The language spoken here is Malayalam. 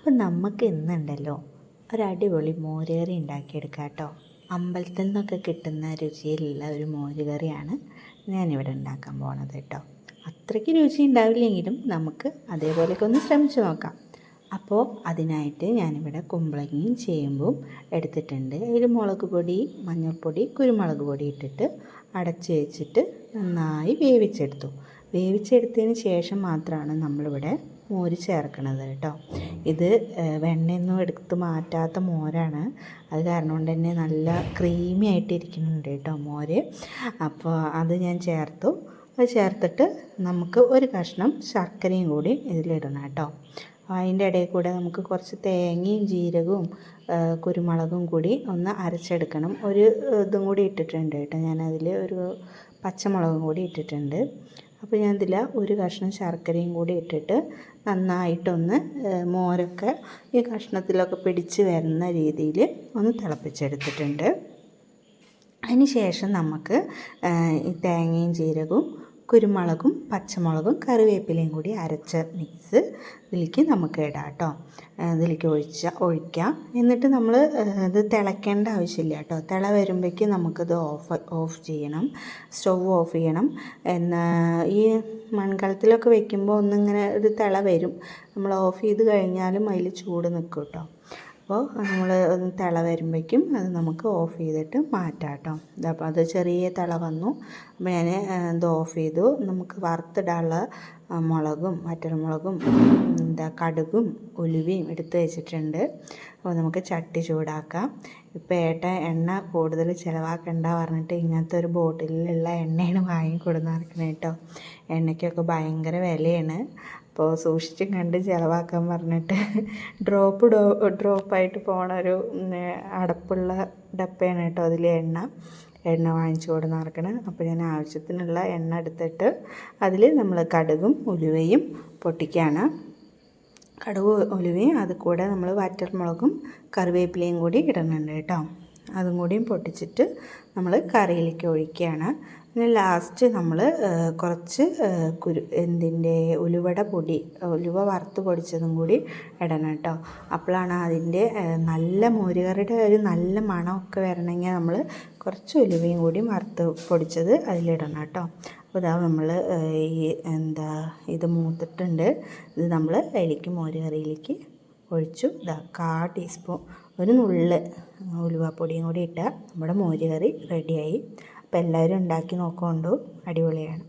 അപ്പം നമുക്ക് ഇന്നുണ്ടല്ലോ ഒരു അടിപൊളി മോരുകറി ഉണ്ടാക്കിയെടുക്കാം കേട്ടോ അമ്പലത്തിൽ നിന്നൊക്കെ കിട്ടുന്ന രുചിയിലുള്ള ഒരു മോരുകറിയാണ് ഞാനിവിടെ ഉണ്ടാക്കാൻ പോണത് കേട്ടോ. അത്രയ്ക്ക് രുചി ഉണ്ടാവില്ലെങ്കിലും നമുക്ക് അതേപോലെയൊക്കെ ഒന്ന് ശ്രമിച്ചു നോക്കാം. അപ്പോൾ അതിനായിട്ട് ഞാനിവിടെ കുമ്പളങ്ങയും ചേമ്പും എടുത്തിട്ടുണ്ട്. അതിൽ മുളക് പൊടി മഞ്ഞൾപ്പൊടി കുരുമുളക് പൊടി ഇട്ടിട്ട് അടച്ച് വെച്ചിട്ട് നന്നായി വേവിച്ചെടുത്തു. വേവിച്ചെടുത്തതിന് ശേഷം മാത്രമാണ് നമ്മളിവിടെ മോര് ചേർക്കണത് കേട്ടോ. ഇത് വെണ്ണയൊന്നും എടുത്ത് മാറ്റാത്ത മോരാണ്. അത് കാരണം കൊണ്ട് തന്നെ നല്ല ക്രീമി ആയിട്ട് ഇരിക്കുന്നുണ്ട് കേട്ടോ മോര്. അപ്പോൾ അത് ഞാൻ ചേർത്തു. അത് ചേർത്തിട്ട് നമുക്ക് ഒരു കഷ്ണം ശർക്കരയും കൂടി ഇതിലിടണം കേട്ടോ. അതിന്റെ ഇടയിൽ കൂടെ നമുക്ക് കുറച്ച് തേങ്ങയും ജീരകവും കുരുമുളകും കൂടി ഒന്ന് അരച്ചെടുക്കണം. ഒരു ഇതും കൂടി ഇട്ടിട്ടുണ്ട് കേട്ടോ. ഞാനതിൽ ഒരു പച്ചമുളകും കൂടി ഇട്ടിട്ടുണ്ട്. അപ്പോൾ ഞാൻ ഇതിൽ ഒരു കഷ്ണം ശർക്കരയും കൂടി ഇട്ടിട്ട് നന്നായിട്ടൊന്ന് മോരൊക്കെ ഈ കഷ്ണത്തിലൊക്കെ പിടിച്ച് വരുന്ന രീതിയിൽ ഒന്ന് തിളപ്പിച്ചെടുത്തിട്ടുണ്ട്. അതിന് ശേഷം നമുക്ക് ഈ തേങ്ങയും ജീരകവും കുരുമുളകും പച്ചമുളകും കറിവേപ്പിലയും കൂടി അരച്ച മിക്സ് ഇതിലേക്ക് നമുക്ക് ഇടാം കേട്ടോ. ഇതിലേക്ക് ഒഴിച്ച ഒഴിക്കാം. എന്നിട്ട് നമ്മൾ ഇത് തിളയ്ക്കേണ്ട ആവശ്യമില്ല കേട്ടോ. തിള വരുമ്പോഴേക്കും നമുക്കിത് ഓഫ് ഓഫ് ചെയ്യണം. സ്റ്റവ് ഓഫ് ചെയ്യണം. എന്നാൽ ഈ മൺകലത്തിലൊക്കെ വെക്കുമ്പോൾ ഒന്നിങ്ങനെ ഒരു തിള വരും. നമ്മൾ ഓഫ് ചെയ്ത് കഴിഞ്ഞാലും അതിൽ ചൂട് നിൽക്കും കേട്ടോ. അപ്പോൾ നമ്മൾ ഒന്ന് തിള വരുമ്പോഴേക്കും അത് നമുക്ക് ഓഫ് ചെയ്തിട്ട് മാറ്റാം കേട്ടോ. അപ്പോൾ അത് ചെറിയ തിള വന്നു. അപ്പോൾ ഞാൻ ഇത് ഓഫ് ചെയ്തു. നമുക്ക് വറുത്തിടാനുള്ള മുളകും വറ്റൽമുളകും എന്താ കടുകും ഉലുവയും എടുത്ത് വെച്ചിട്ടുണ്ട്. അപ്പോൾ നമുക്ക് ചട്ടി ചൂടാക്കാം. ഇപ്പോൾ ഏട്ട എണ്ണ കൂടുതൽ ചിലവാക്കണ്ട പറഞ്ഞിട്ട് ഇങ്ങനത്തെ ഒരു ബോട്ടിലുള്ള എണ്ണയാണ് വാങ്ങി കൊടുന്നിറക്കണേ കേട്ടോ. എണ്ണയ്ക്കൊക്കെ ഭയങ്കര വിലയാണ്. അപ്പോൾ സൂക്ഷിച്ചും കണ്ട് ചിലവാക്കാൻ പറഞ്ഞിട്ട് ഡ്രോപ്പ് ഡോ ഡ്രോപ്പായിട്ട് പോണ ഒരു അടപ്പുള്ള ഡപ്പയാണ് കേട്ടോ അതിൽ എണ്ണ. എണ്ണ വാങ്ങിച്ചു കൊണ്ട് നടക്കണം. അപ്പോൾ ഞാൻ ആവശ്യത്തിനുള്ള എണ്ണ എടുത്തിട്ട് അതിൽ നമ്മൾ കടുകും ഉലുവയും പൊട്ടിക്കുകയാണ് കടുക് ഉലുവയും അത് കൂടെ നമ്മൾ വറ്റൽമുളകും കറിവേപ്പിലയും കൂടി ഇടുന്നുണ്ട് കേട്ടോ. അതും കൂടിയും പൊട്ടിച്ചിട്ട് നമ്മൾ കറിയിലേക്ക് ഒഴിക്കുകയാണ്. പിന്നെ ലാസ്റ്റ് നമ്മൾ കുറച്ച് കുരു എന്തിന്റെ ഉലുവയുടെ പൊടി ഉലുവ വറുത്ത് പൊടിച്ചതും കൂടി ഇടണം കേട്ടോ. അപ്പോഴാണ് അതിന്റെ നല്ല മോരുകറിയുടെ ഒരു നല്ല മണമൊക്കെ വരണമെങ്കിൽ നമ്മൾ കുറച്ച് ഉലുവയും കൂടി വറുത്ത് പൊടിച്ചത് അതിലിടണം കേട്ടോ. അപ്പോൾ ഇതാ നമ്മൾ ഈ എന്താ ഇത് മൂത്തിട്ടുണ്ട്. ഇത് നമ്മൾ അതിലേക്ക് മോരുകറിയിലേക്ക് ഒഴിച്ചു. ഇതാ കാ ടീസ്പൂൺ ഒരു നുള്ള് ഉലുവാപ്പൊടിയും കൂടി ഇട്ടാൽ നമ്മുടെ മോരുകറി റെഡിയായി അപ്പോൾ എല്ലാവരും ഉണ്ടാക്കി നോക്കുകൊണ്ടു അടിപൊളിയാണ്.